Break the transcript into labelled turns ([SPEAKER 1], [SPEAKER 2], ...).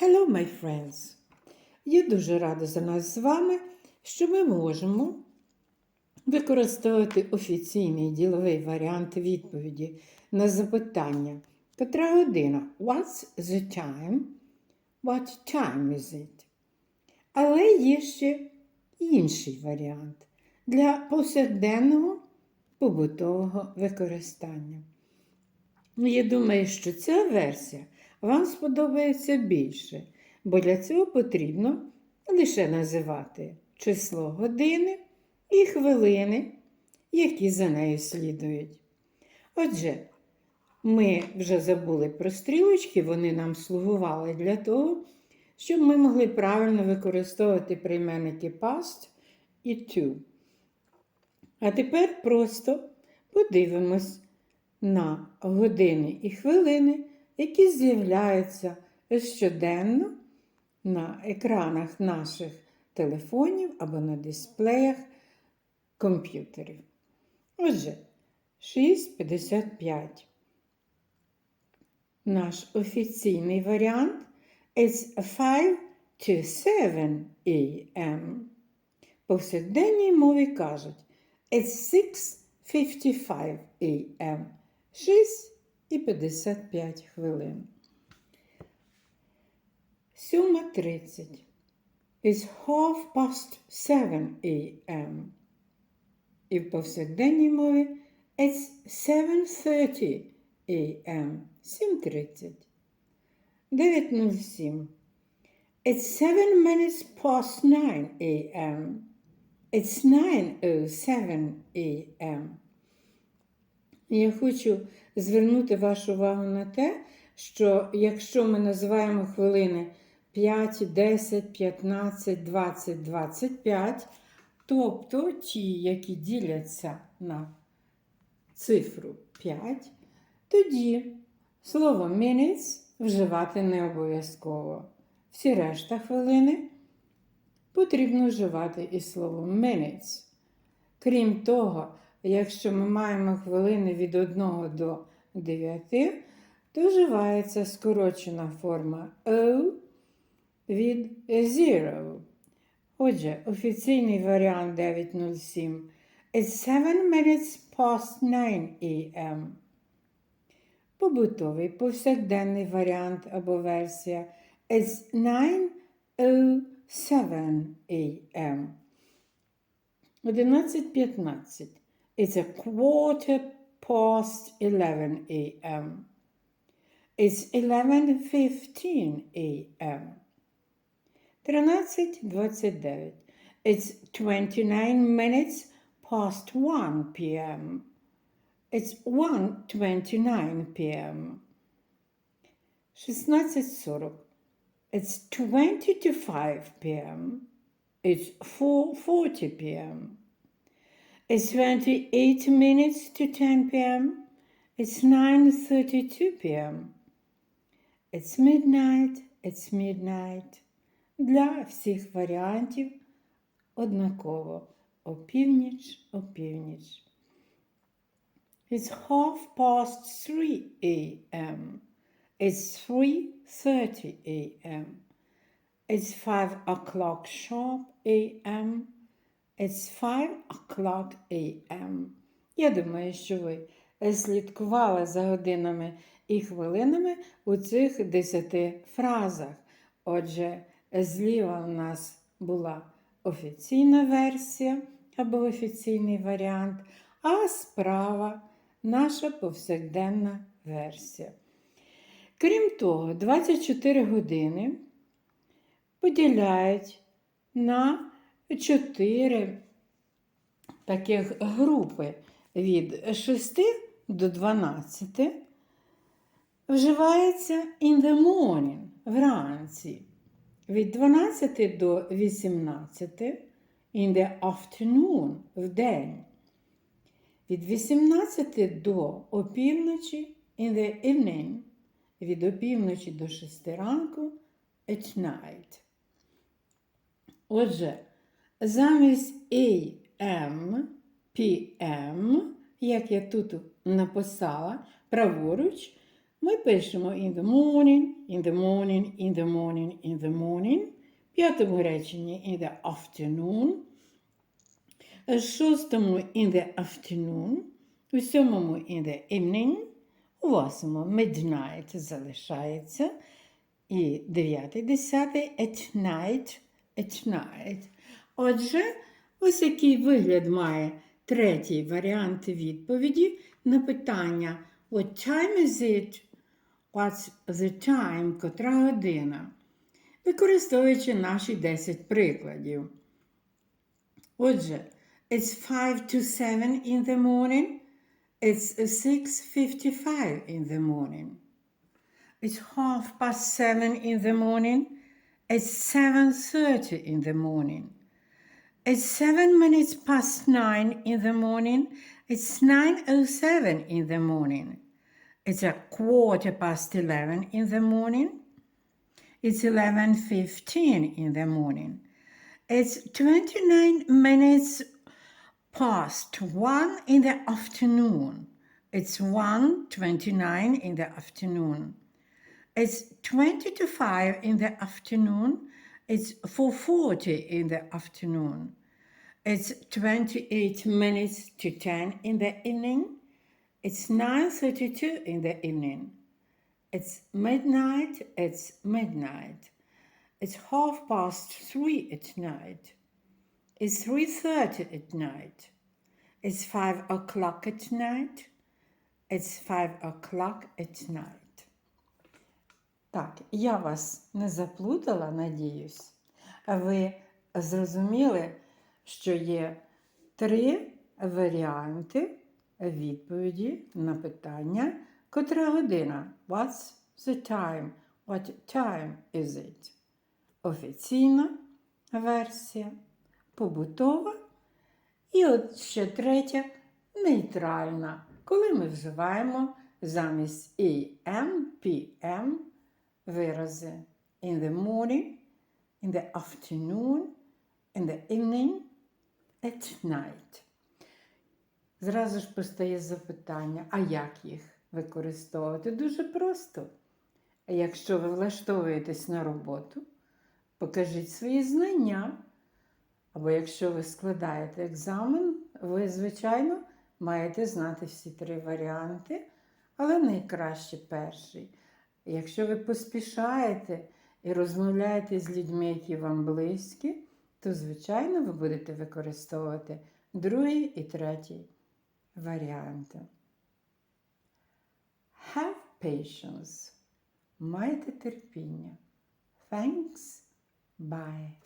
[SPEAKER 1] Hello, my friends! Я дуже рада за нас з вами, що ми можемо використовувати офіційний діловий варіант відповіді на запитання. Котра година? What's the time? What time is it? Але є ще інший варіант для повсякденного побутового використання. Ну, Я думаю, що ця версія вам сподобається більше, бо для цього потрібно лише називати число години і хвилини, які за нею слідують. Отже, ми вже забули про стрілочки, вони нам слугували для того, щоб ми могли правильно використовувати прийменники past і to. А тепер просто подивимось на години і хвилини, які з'являються щоденно на екранах наших телефонів або на дисплеях комп'ютерів. Отже, 6.55. Наш офіційний варіант It's 5 to 7 a.m. Повсякденній мові кажуть It's 6.55 a.m. 6 і 55 хвилин. 7.30. It's half past 7 a.m. І в повсякденній мові It's 7.30 a.m. 7.30. 9.07. It's 7 minutes past 9 a.m. It's 9.07 a.m. Я хочу звернути вашу увагу на те, що якщо ми називаємо хвилини 5, 10, 15, 20, 25, тобто ті, які діляться на цифру 5, тоді слово minutes вживати не обов'язково. Всі решта хвилини потрібно вживати і слово minutes. Крім того, якщо ми маємо хвилини від 1 до 9, то вживається скорочена форма O від zero. Отже, офіційний варіант 907 It's 7 minutes past 9 a.m. Побутовий повсякденний варіант або версія It's 9.07 a.m. 11.15 It's a quarter past 11 a.m. It's 11.15 a.m. 13.29 It's 29 minutes past 1 p.m. It's 1.29 p.m. 16.40 It's 20 to 5 p.m. It's 4.40 p.m. It's 28 minutes to 10 p.m. It's 9.32 p.m. It's midnight, it's midnight. Для всіх варіантів однаково. Опівніч, опівніч. It's half past 3 a.m. It's 3.30 a.m. It's 5 o'clock sharp a.m. It's 5 o'clock a.m. Я думаю, що ви слідкували за годинами і хвилинами у цих 10 фразах. Отже, зліва у нас була офіційна версія або офіційний варіант, а справа наша повсякденна версія. Крім того, 24 години поділяють на 4 таких групи від 6 до 12 вживається in the morning вранці. Від 12 до 18 in the afternoon в день. Від 18 до опівночі in the evening. Від опівночі до 6 ранку at night. Отже, замість AM, PM, як я тут написала, праворуч, Ми пишемо in the morning, in the morning, in the morning, in the morning. В п'ятому реченні in the afternoon. В шостому in the afternoon. У сьомому in the evening. У восьмому midnight залишається. І дев'ятий, десятий at night, at night. Отже, ось який вигляд має третій варіант відповіді на питання What time is it? What's the time? Котра година? Використовуючи наші 10 прикладів. Отже, it's 5 to 7 in the morning. It's 6.55 in the morning. It's half past 7 in the morning. It's 7.30 in the morning. It's 7 minutes past 9 in the morning. It's 9.07 in the morning. It's a quarter past 11 in the morning. It's 11.15 in the morning. It's 29 minutes past 1 in the afternoon. It's 1.29 in the afternoon. It's 20 to 5 in the afternoon. It's 4.40 in the afternoon. It's 28 minutes to 10 in the evening. It's 9.32 in the evening. It's midnight. It's midnight. It's half past 3 at night. It's 3.30 at night. It's 5 o'clock at night. It's 5 o'clock at night. Так, я вас не заплутала, надіюсь. Ви зрозуміли, що є три варіанти відповіді на питання, котра година? What's the time? What time is it? Офіційна версія, побутова. І от ще третя нейтральна, коли ми вживаємо замість AM, PM вирази in the morning, in the afternoon, in the evening, at night. Зразу ж постає запитання, а як їх використовувати? Дуже просто. Якщо ви влаштовуєтесь на роботу, покажіть свої знання. Або якщо ви складаєте екзамен, ви, звичайно, маєте знати всі три варіанти, але найкраще перший. Якщо ви поспішаєте і розмовляєте з людьми, які вам близькі, то, звичайно, ви будете використовувати другий і третій варіанти. Have patience. Майте терпіння. Thanks. Bye.